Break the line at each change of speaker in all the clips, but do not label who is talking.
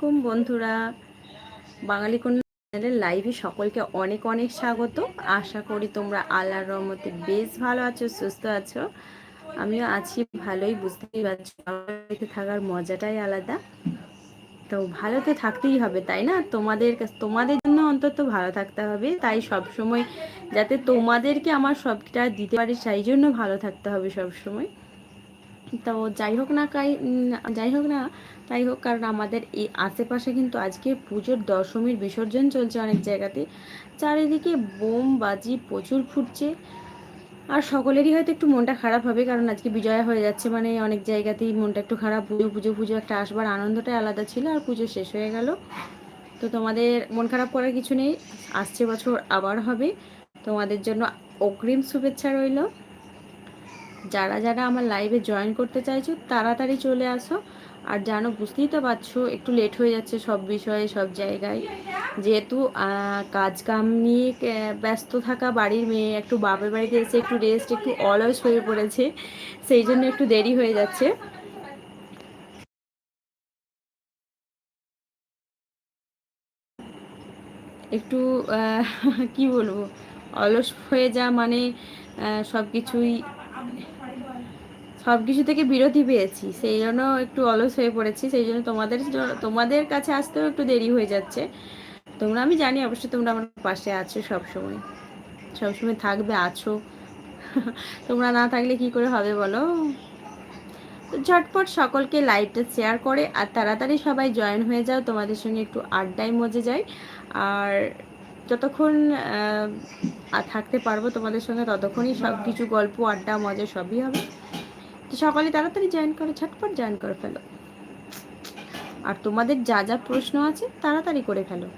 কুম বন্ধুরা। বাঙালি কন্যা চ্যানেলের লাইভে সকলকে অনেক অনেক স্বাগত। আশা করি তোমরা আল্লাহর রহমতে বেশ ভালো আছো, সুস্থ আছো। আমিও আছি ভালোই, বুঝতেই পারছি, বাড়িতে থাকার মজাটাই আলাদা। তো ভালো তো থাকতেই হবে, তাই না? তোমাদের তোমাদের জন্য অন্তত ভালো থাকতে হবে। তাই সব সময় যাতে তোমাদেরকে আমার সবটা দিতে পারি, সেই জন্য ভালো থাকতে হবে সব সময় তো যাই হোক না যাই হোক না তাই হোক, কারণ আমাদের এই আশেপাশে কিন্তু আজকে পুজোর দশমীর বিসর্জন চলছে অনেক জায়গাতে। চারিদিকে বোম বাজি প্রচুর ফুটছে। আর সকলেরই হয়তো একটু মনটা খারাপ হবে, কারণ আজকে বিজয়া হয়ে যাচ্ছে মানে অনেক জায়গাতেই মনটা একটু খারাপ। পুজো পুজো পুজো একটা আসবার আনন্দটাই আলাদা ছিল, আর পুজো শেষ হয়ে গেল। তো তোমাদের মন খারাপ করার কিছু নেই, আসছে বছর আবার হবে। তোমাদের জন্য অগ্রিম শুভেচ্ছা রইল। যারা যারা আমার লাইভে জয়েন করতে চাইছো, তাড়াতাড়ি চলে আসো। আর জানো, বুঝতেই তো পারছ, একটু লেট হয়ে যাচ্ছে সব বিষয়ে, সব জায়গায়। যেহেতু কাজ কাম নিয়ে ব্যস্ত থাকা বাড়ির মেয়ে, একটু বাপের বাড়িতে এসে একটু রেস্ট একটু অলস হয়ে পড়েছে, সেই জন্য একটু দেরি হয়ে যাচ্ছে। একটু কি বলব? অলস হয়ে যা মানে সব কিছুই সব কিছু থেকে বিরতি পেয়েছি, সেই জন্য একটু অলস হয়ে পড়েছি, সেই জন্য তোমাদের তোমাদের কাছে আসতেও একটু দেরি হয়ে যাচ্ছে। তোমরা, আমি জানি অবশ্যই তোমরা আমার পাশে আছো সবসময়। সবসময় থাকবে, আছো। তোমরা না থাকলে কি করে হবে বলো? ঝটপট সকলকে লাইভটা শেয়ার করে আর তাড়াতাড়ি সবাই জয়েন হয়ে যাও, তোমাদের সঙ্গে একটু আড্ডায় মজে যাই। আর যতক্ষণ থাকতে পারব তোমাদের সঙ্গে, ততক্ষণই সব কিছু গল্প, আড্ডা, মজা সবই হবে। তো সকালে তাড়াতাড়ি জয়েন করো, ঝটপট জয়েন করে ফেলো। আর তোমাদের যা যা প্রশ্ন আছে, তাড়াতাড়ি করে ফেলো।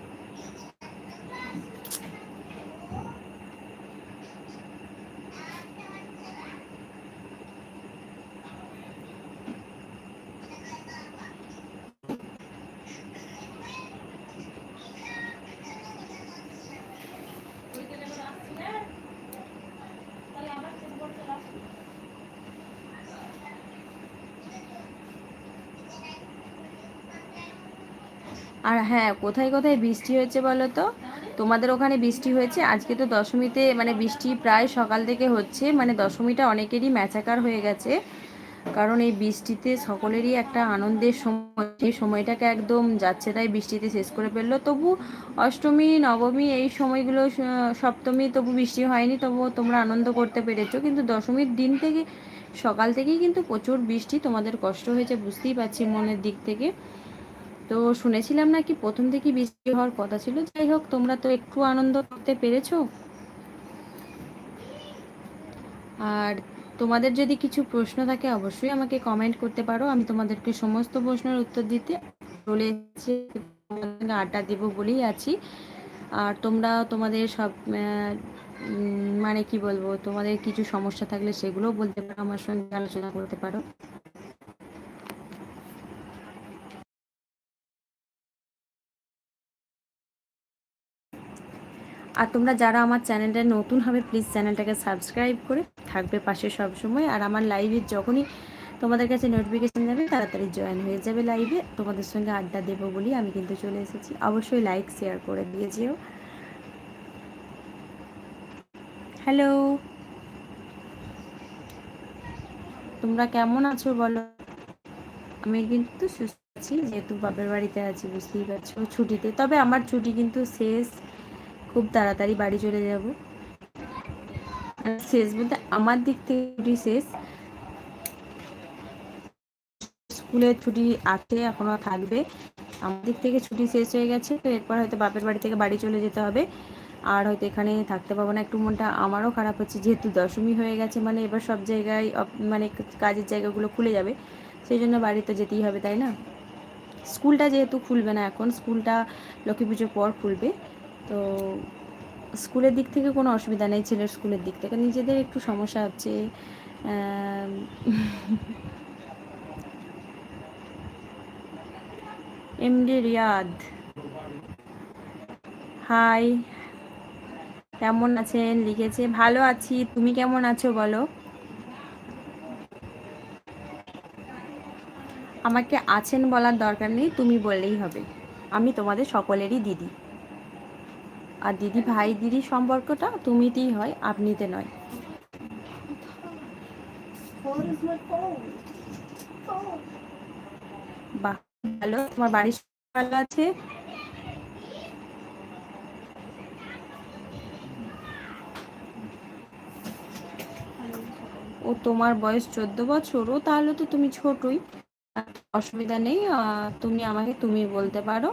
আর হ্যাঁ কোথায় কোথায় বৃষ্টি হয়েছে বলো তো? তোমাদের ওখানে বৃষ্টি হয়েছে? আজকে তো দশমীতে মানে বৃষ্টি প্রায় সকাল থেকে হচ্ছে মানে দশমীটা অনেকেরই ম্যাচাকার হয়ে গেছে। কারণ এই বৃষ্টিতে সকলেরই একটা আনন্দের সময়, সেই সময়টাকে একদম যাচ্ছে তাই বৃষ্টিতে শেষ করে ফেলল। তবু অষ্টমী, নবমী এই সময়গুলো সপ্তমী তবু বৃষ্টি হয়নি তবু তোমরা আনন্দ করতে পেরেছ। কিন্তু দশমীর দিন থেকে, সকাল থেকেই কিন্তু প্রচুর বৃষ্টি, তোমাদের কষ্ট হয়েছে বুঝতেই পারছি মনের দিক থেকে। তো শুনেছিলাম নাকি প্রথম থেকে বৃষ্টি হওয়ার কথা ছিল। যাই হোক, তোমরা তো একটু আনন্দ করতে পেরেছ। আর তোমাদের যদি কিছু প্রশ্ন থাকে, অবশ্যই আমাকে কমেন্ট করতে পারো। আমি তোমাদেরকে সমস্ত প্রশ্নের উত্তর দিতে চলে আড্ডা দেবো বলেই আছি। আর তোমরা তোমাদের সব মানে কি বলব, তোমাদের কিছু সমস্যা থাকলে সেগুলোও বলতে পারো, আমার সঙ্গে আলোচনা করতে পারো। আর তোমরা যারা আমার চ্যানেলটা নতুন হবে প্লিজ চ্যানেলটাকে সাবস্ক্রাইব করে থাকবে পাশে সব সময় আর আমার লাইভে যখনই তোমাদের কাছে নোটিফিকেশান যাবে, তাড়াতাড়ি জয়েন হয়ে যাবে লাইভে তোমাদের সঙ্গে আড্ডা দেবো বলি আমি কিন্তু চলে এসেছি। অবশ্যই লাইক শেয়ার করে দিয়ে যেও। হ্যালো তোমরা কেমন আছো বলো? আমি কিন্তু সুস্থ আছি, যেহেতু বাপের বাড়িতে আছি, বুঝতেই পারছ, ছুটিতে। তবে আমার ছুটি কিন্তু শেষ খুব তাড়াতাড়ি বাড়ি চলে যাব। শেষ বলতে আমার দিক থেকে ছুটি শেষ। স্কুলের ছুটি আছে, এখনও থাকবে। আমার দিক থেকে ছুটি শেষ হয়ে গেছে, তো এরপর হয়তো বাপের বাড়ি থেকে বাড়ি চলে যেতে হবে। আর হয়তো এখানে থাকতে পারব না, একটু মনটা আমারও খারাপ হচ্ছে, যেহেতু দশমী হয়ে গেছে মানে এবার সব জায়গায় মানে কাজের জায়গাগুলো খুলে যাবে সেই জন্য বাড়িতে যেতেই হবে, তাই না? স্কুলটা যেহেতু খুলবে না এখন, স্কুলটা লক্ষ্মী পুজোর পর খুলবে। তো স্কুলের দিক থেকে কোনো অসুবিধা নেই, ছেলের স্কুলের দিক থেকে। নিজেদের একটু সমস্যা হচ্ছে এমডি রিয়াদ। হাই, কেমন আছেন? লিখেছে, ভালো আছি, তুমি কেমন আছো বলো? আমাকে আছেন বলার দরকার নেই, তুমি বললেই হবে। আমি তোমাদের সকলেরই দিদি। আর দিদি ভাই দিদির সম্পর্কটা তুমিতেই হয়, আপনিতে নয়। ভালো। তোমার বাড়ির ভালো আছে? ও তোমার বয়স চোদ্দ বছর ও তাহলে তো তুমি ছোটই। অসুবিধা নেই তুমি আমাকে তুমি বলতে পারো।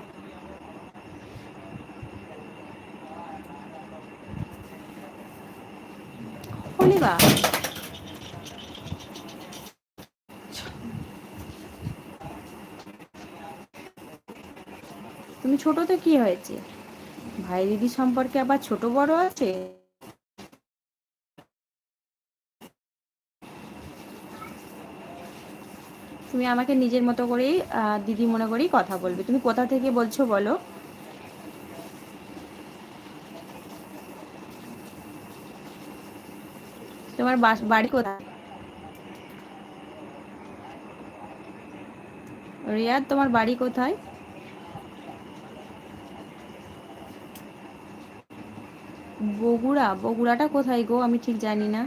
তুমি ছোট তো কি হয়েছে? ভাই দিদি সম্পর্কে আবার ছোট বড় আছে? তুমি আমাকে নিজের মতো করেই দিদি মনে করেই কথা বলবে। তুমি কোথা থেকে বলছো বলো? তোমার বাড়ি কোথায়? রিয়াদ, তোমার বাড়ি কোথায়? বগুড়া? বগুড়াটা কোথায় গো? আমি ঠিক জানি না।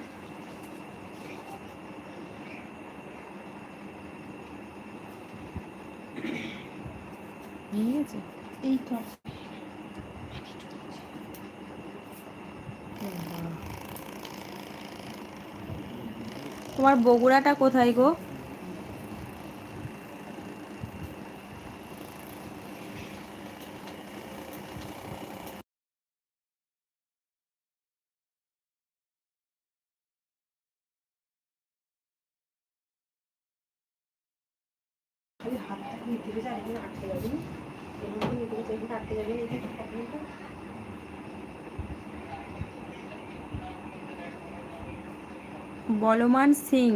এই তো। তোমার বগুড়াটা কোথায় গো? বলমান সিং,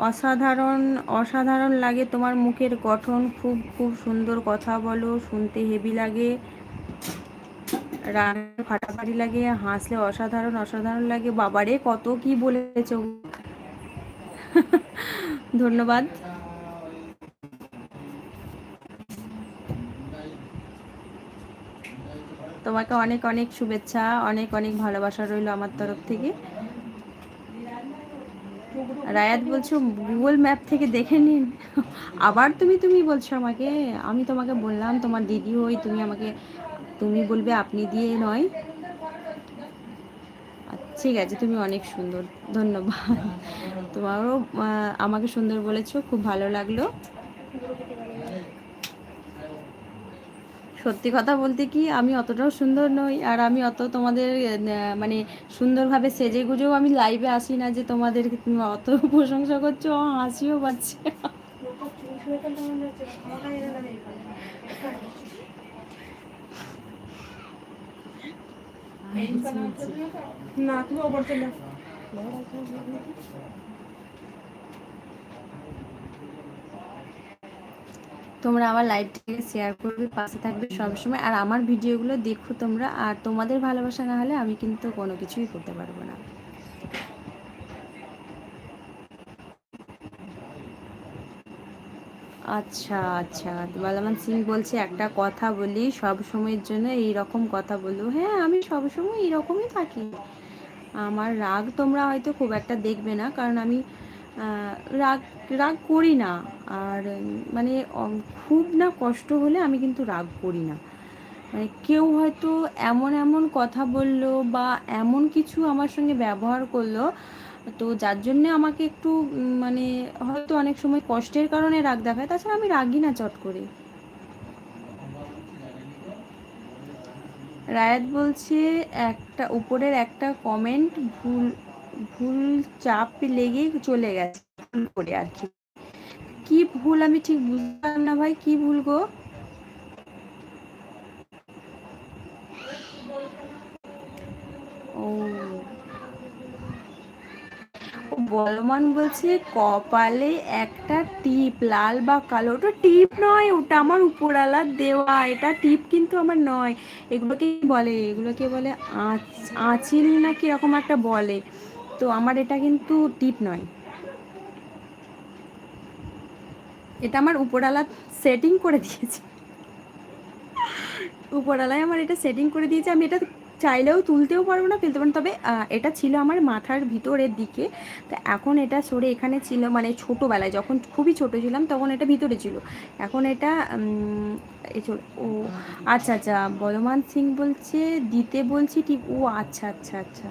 অসাধারণ অসাধারণ লাগে তোমার মুখের গঠন। খুব খুব সুন্দর কথা বলো, শুনতে হেভি লাগে। রান ফাটাফাটি লাগে, হাসলে অসাধারণ অসাধারণ লাগে। বাবারে, কত কি বলেছ। ধন্যবাদ। তোমাকে অনেক অনেক শুভেচ্ছা, অনেক অনেক ভালোবাসা রইল আমার তরফ থেকে। রায়াত বলছো গুগল ম্যাপ থেকে দেখে নিন। আবার তুমি তুমি বলছো আমাকে, আমি তোমাকে বললাম, তোমার দিদি হই তুমি আমাকে, তুমি বলবে আপনি দিয়ে নয়। ঠিক আছে, তুমি অনেক সুন্দর, ধন্যবাদ। তোমারও আমাকে সুন্দর বলেছ, খুব ভালো লাগল। সত্যি কথা বলতে কি, আমি অতটাও সুন্দর নই। আর আমি অত তোমাদের মানে সুন্দরভাবে সেজে গুজেও আমি লাইভে আসি না যে তোমাদের অত প্রশংসা করছ হাসিও পাচ্ছে। না, তুমি ওপর চলে তোমরা আমার লাইভটাকে শেয়ার করবে, পাশে থাকবে সবসময়। আর আমার ভিডিওগুলো দেখো তোমরা, আর তোমাদের ভালোবাসা না হলে আমি কিন্তু কোনো কিছুই করতে পারব না। আচ্ছা আচ্ছা। বালামান সিং বলছে, একটা কথা বলি, সব সময়ের জন্য এই রকম কথা বলব। হ্যাঁ আমি সবসময় এইরকমই থাকি। আমার রাগ তোমরা হয়তো খুব একটা দেখবে না, কারণ আমি রাগ রাগ করি না। আর মানে খুব না কষ্ট হলে আমি কিন্তু রাগ করি না। মানে কেউ হয়তো এমন এমন কথা বলল বা এমন কিছু আমার সঙ্গে ব্যবহার করল, তো যার জন্যে আমাকে একটু মানে হয়তো অনেক সময় কষ্টের কারণে রাগ দেখায়, তাছাড়া আমি রাগি না চট করে। রায়াত বলছে, একটা, উপরের একটা কমেন্ট ভুল ভুল চাপ লেগে চলে গেছে করে আর কি। কি ভুল আমি ঠিক বুঝলাম না ভাই, কি ভুল গো? ও। বলমান বলছে, কপালে একটা টিপ, লাল বা কালো, ওটা টিপ নয়, ওটা আমার উপরালার দেওয়া, এটা টিপ কিন্তু আমার নয়। এগুলোকে বলে এগুলোকে বলে আঁচিল না কীরকম একটা বলে। তো আমার এটা কিন্তু টিপ নয়। এটা আমার উপরালা সেটিং করে দিয়েছে। উপরালায় আমার এটা সেটিং করে দিয়েছে। আমি এটা চাইলেও তুলতেও পারব না, ফেলতে পারব তবে এটা ছিল আমার মাথার ভিতরের দিকে। তো এখন এটা সরে এখানে ছিল মানে ছোটোবেলায়, যখন খুবই ছোট ছিলাম তখন এটা ভিতরে ছিল। এখন এটা ও আচ্ছা আচ্ছা বলমান সিং বলছে, দিতে বলছি, ঠিক, ও আচ্ছা আচ্ছা আচ্ছা।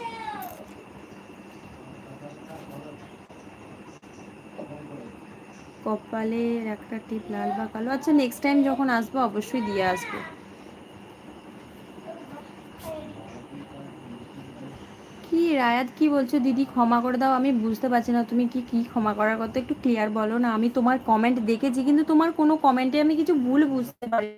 কপালের একটা টিপ, লাল বা কালো। আচ্ছা নেক্সট টাইম যখন আসব, অবশ্যই দিয়ে আসব। কি রায়াত, কি বলছো? দিদি, ক্ষমা করে দাও। আমি বুঝতে পারছি না, তুমি কি কি ক্ষমা করার কথা? একটু ক্লিয়ার বলো না। আমি তোমার কমেন্ট দেখেছি, কিন্তু তোমার কোনো কমেন্টে আমি কিছু ভুল বুঝতে পারি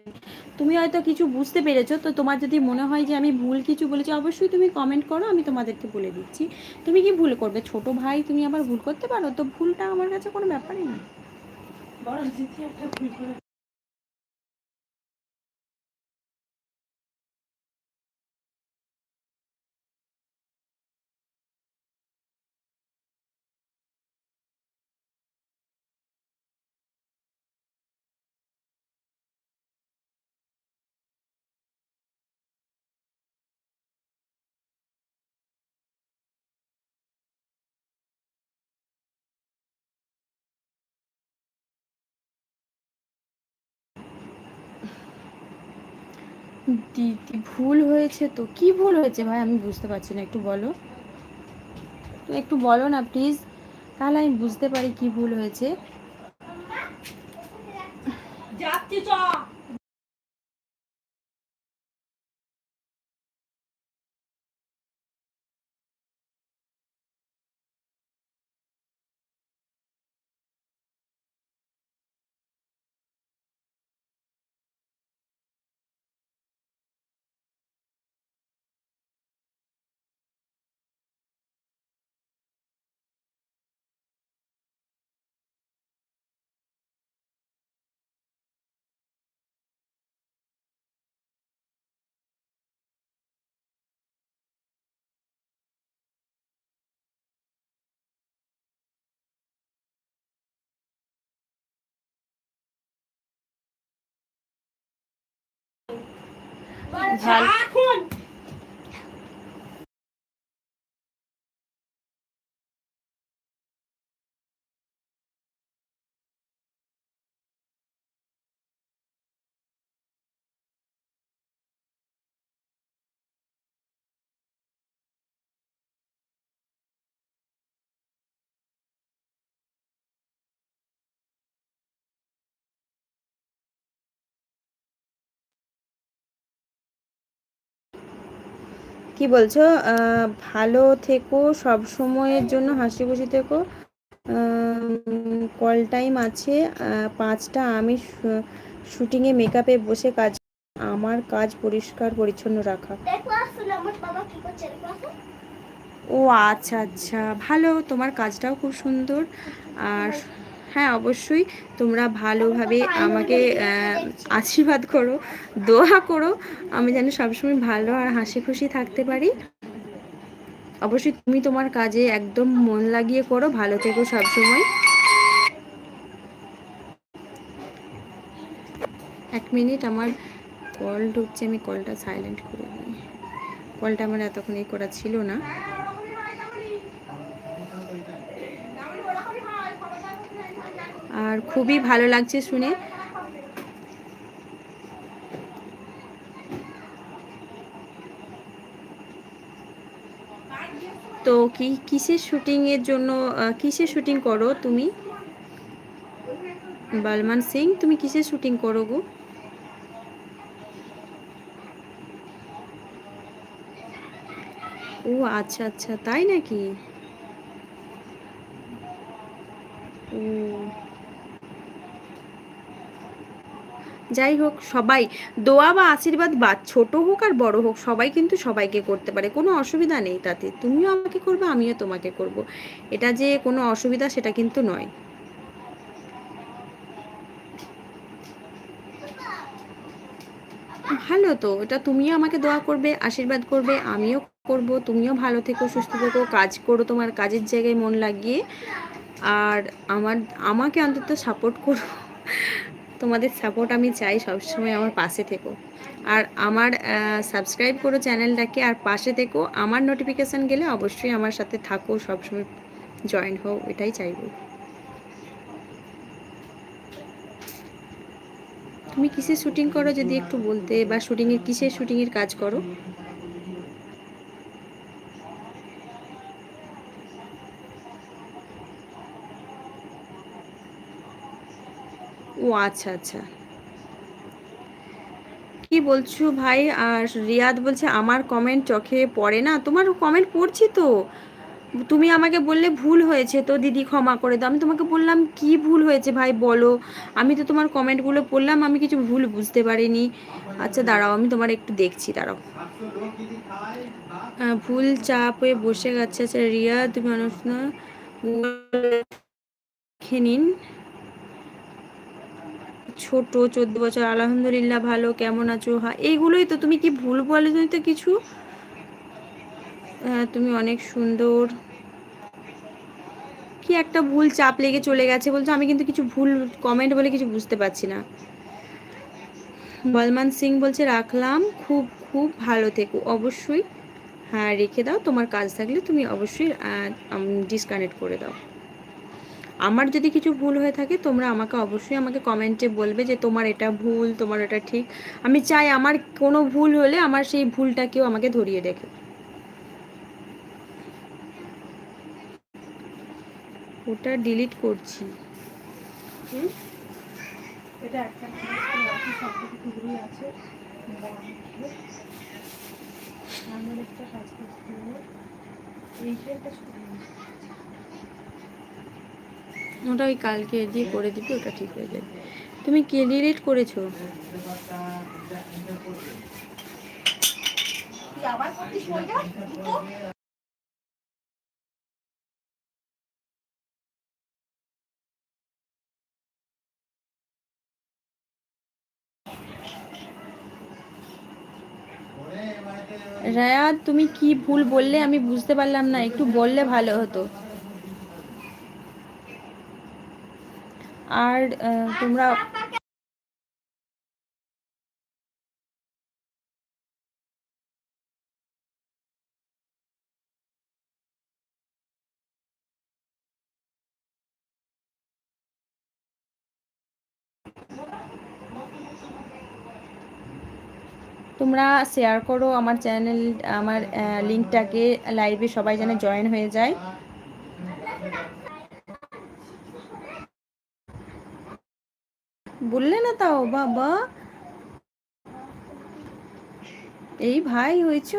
তুমি হয়তো কিছু বুঝতে পেরেছ, তো তোমার যদি মনে হয় যে আমি ভুল কিছু বলেছি, অবশ্যই তুমি কমেন্ট করো, আমি তোমাদেরকে বলে দিচ্ছি। তুমি কি ভুল করবে? ছোট ভাই, তুমি আবার ভুল করতে পারো? তো ভুলটা আমার কাছে কোনো ব্যাপারই না। বড় একটা ভুল করে দিদি ভুল হয়েছে তো? কি ভুল হয়েছে ভাই? আমি বুঝতে পারছি না, একটু বলো। তো একটু বলো না প্লিজ তাহলে আমি বুঝতে পারি কি ভুল হয়েছে। যাচ্ছি চ ভালো কি বলছো? ভালো থেকো সব সময়ের জন্য হাসি খুশি থেকো। কল টাইম আছে। পাঁচটা আমি শুটিংয়ে মেকআপে বসে কাজ আমার কাজ পরিষ্কার পরিচ্ছন্ন রাখা। ও আচ্ছা আচ্ছা। ভালো তোমার কাজটাও খুব সুন্দর। আর হ্যাঁ অবশ্যই তোমরা ভালোভাবে আমাকে আশীর্বাদ করো, দোয়া করো, আমি যেন সবসময় ভালো আর হাসি খুশি থাকতে পারি। অবশ্যই তুমি তোমার কাজে একদম মন লাগিয়ে করো, ভালো থেকো সবসময়। এক মিনিট, আমার কল ঢুকছে, আমি কলটা সাইলেন্ট করে দিই। কলটা আমার এতক্ষণ এই করা ছিল না। আর খুবই ভালো লাগছে শুনে। তো কি, কিসের শুটিংয়ের জন্য কিসের শুটিং করো তুমি? বালমান সিং, তুমি কিসের শুটিং করো গো? ও আচ্ছা আচ্ছা তাই নাকি? ও। যাই হোক, সবাই দোয়া বা আশীর্বাদ বা ছোট হোক আর বড় হোক, সবাই কিন্তু সবাইকে করতে পারে। কোনো অসুবিধা নেই তাতে। তুমিও আমাকে করবে, আমিও তোমাকে করব। এটা যে কোনো অসুবিধা সেটা কিন্তু নয়। ভালো তো, এটা তুমিও আমাকে দোয়া করবে, আশীর্বাদ করবে, আমিও করব। তুমিও ভালো থেকো, সুস্থ থেকো, কাজ করো তোমার কাজের জায়গায় মন লাগিয়ে। আর আমার, আমাকে অন্তত সাপোর্ট করো। তোমাদের সাপোর্ট আমি চাই সবসময় আমার পাশে থেকো। আর আমার সাবস্ক্রাইব করো চ্যানেলটাকে আর পাশে থেকো। আমার নোটিফিকেশান গেলে অবশ্যই আমার সাথে থাকো, সবসময় জয়েন হও, এটাই চাইব। তুমি কিসে শুটিং করো যদি একটু বলতে, বা শুটিংয়ের কিসের শুটিংয়ের কাজ করো? আচ্ছা আচ্ছা। কি বলছো ভাই? আর রিয়াদ বলছে, আমার কমেন্ট চোখে পড়ে না? তোমার কমেন্ট পড়ছি তো। তুমি আমাকে বললে ভুল হয়েছে, তো দিদি ক্ষমা করে দাও। আমি তোমাকে বললাম, কি ভুল হয়েছে ভাই? বলো। আমি তো তোমার কমেন্টগুলো পড়লাম, আমি কিছু ভুল বুঝতে পারিনি। আচ্ছা দাঁড়াও, আমি তোমার একটু দেখছি, দাঁড়াও। ভুল চাপ হয়ে বসে গেছে। আচ্ছা রিয়া, তুমি মানুষ না নিন। ছোট, চোদ্দ বছর, আলহামদুলিল্লাহ ভালো, কেমন আছো? হ্যাঁ এইগুলোই তো, তুমি কি ভুল বলে তো কিছু? হ্যাঁ তুমি অনেক সুন্দর। কি একটা ভুল চাপ লেগে চলে গেছে বলছো? আমি কিন্তু কিছু ভুল কমেন্ট বলে কিছু বুঝতে পারছি না। বলমান সিং বলছে, রাখলাম, খুব খুব ভালো থেকো। অবশ্যই। হ্যাঁ রেখে দাও, তোমার কাজ থাকলে তুমি অবশ্যই ডিসকানেক্ট করে দাও। আমার যদি কিছু ভুল হয়ে থাকে, তোমরা আমাকে অবশ্যই আমাকে কমেন্টে বলবে যে তোমার এটা ভুল, তোমার এটা ঠিক। আমি চাই আমার কোনো ভুল হলে আমার সেই ভুলটা কেউ আমাকে ধরিয়ে দেখে। ওটা ডিলিট করছি। এটা একটা আছে এইটা একটা ওটা ওই কালকে দিয়ে করে দিবি ওটা ঠিক হয়ে যাবে। তুমি কে ডিলিট করেছ? রায়া তুমি কি ভুল বললে আমি বুঝতে পারলাম না একটু বললে ভালো হতো। আর তোমরা তোমরা শেয়ার করো আমার চ্যানেল আমার লিঙ্কটাকে লাইভে সবাই যেন জয়েন হয়ে যায়। বললে না তাও, বাবা। এই ভাই হয়েছ।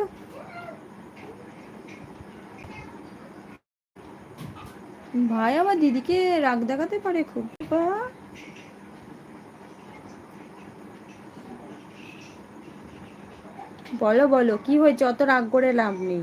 ভাই আমার দিদিকে রাগ দেখাতে পারে খুব। বা বলো বলো, কি হয়েছে? অত রাগ করে লাভ নেই।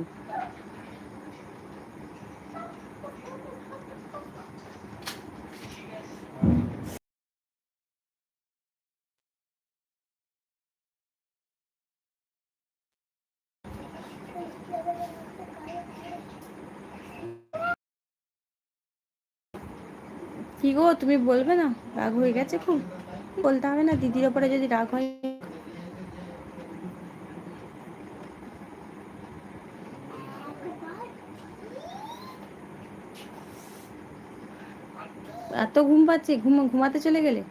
গো, তুমি বলবে না? রাগ হয়ে গেছে খুব। বলতে হবে না, দিদির ওপরে যদি রাগ হয়। এত ঘুম পাচ্ছে? ঘুম ঘুমাতে চলে গেলে?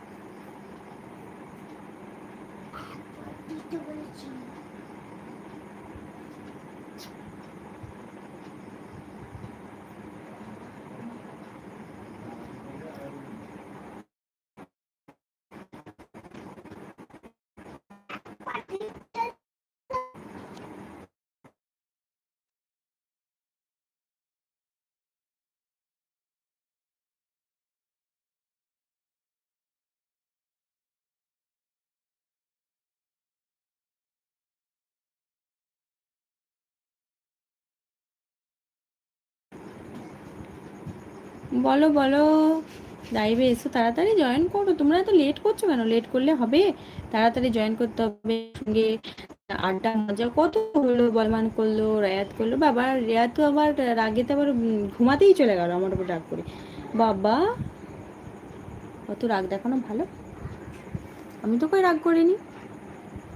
বলো বলো। লাইভে এসো, তাড়াতাড়ি জয়েন করো। তোমরা তো লেট করছ কেন? লেট করলে হবে। তাড়াতাড়ি জয়েন করতে হবে। সঙ্গে আড্ডা মজা কত হলো বলমান করল, রেয়াত করল। বাবা, রেয়াত তো আবার রাগেতে আবার ঘুমাতেই চলে গেল আমার উপর রাগ করে। বাবা, অত রাগ দেখানো ভালো? আমি তো কই রাগ করিনি?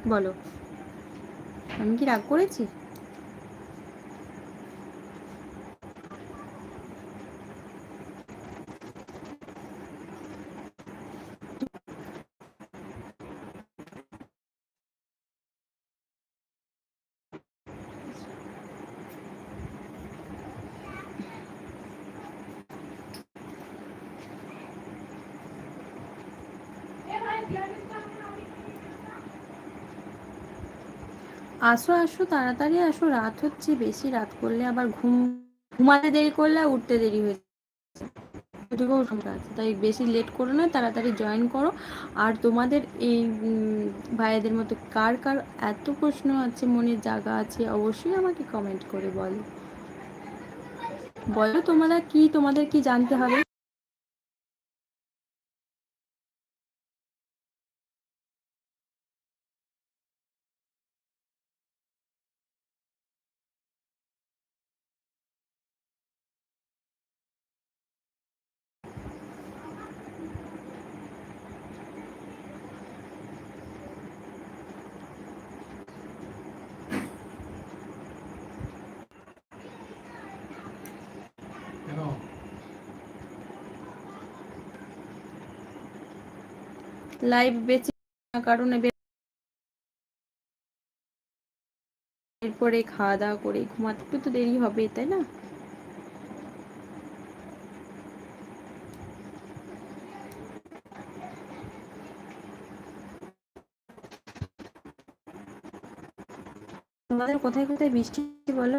বলো। আমি কি রাগ করেছি? আসো আসো, তাড়াতাড়ি আসো। রাত হচ্ছে, বেশি রাত করলে আবার ঘুম, ঘুমাতে দেরি করলে উঠতে দেরি হয়ে আছে। তাই বেশি লেট করো না, তাড়াতাড়ি জয়েন করো। আর তোমাদের এই ভাইয়াদের মতো কার কার এত প্রশ্ন আছে মনের জায়গা আছে, অবশ্যই আমাকে কমেন্ট করে বলো। বলো তোমরা কি, তোমাদের কি জানতে হবে? লাইভ বেঁচে কারণে এরপরে খাওয়া দাওয়া করে ঘুমাতে একটু তো দেরি হবে, তাই না? তোমাদের কোথায় কোথায় বৃষ্টি বলো?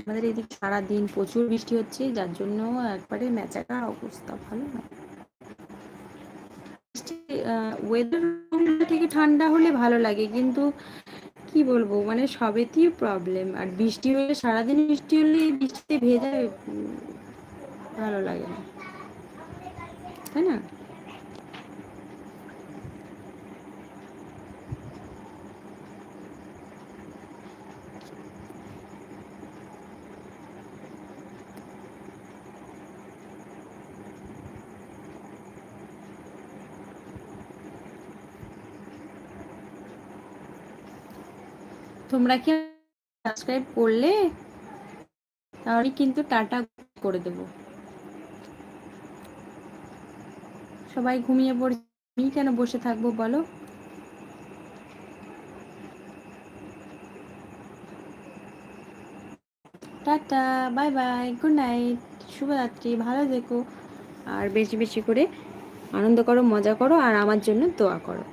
আমাদের এদিকে সারাদিন প্রচুর বৃষ্টি হচ্ছে, যার জন্য একবারে ম্যাচাকা অবস্থা, ভালো না। ওয়েদার থেকে ঠান্ডা হলে ভালো লাগে, কিন্তু কি বলব? মানে সবেতেই প্রবলেম আর বৃষ্টি হলে, সারাদিন বৃষ্টি হলে বৃষ্টিতে ভেজা ভালো লাগে না। তাই না? তোমরা কি সাবস্ক্রাইব করলে, তাহলে কিন্তু টাটা করে দেব। সবাই ঘুমিয়ে পড়ে, আমি কেন বসে থাকব বলো? Tata bye bye good night শুভরাত্রি, ভালো দেখো আর বেশি বেশি করে আনন্দ করো, মজা করো, আর আমার জন্য দোয়া করো।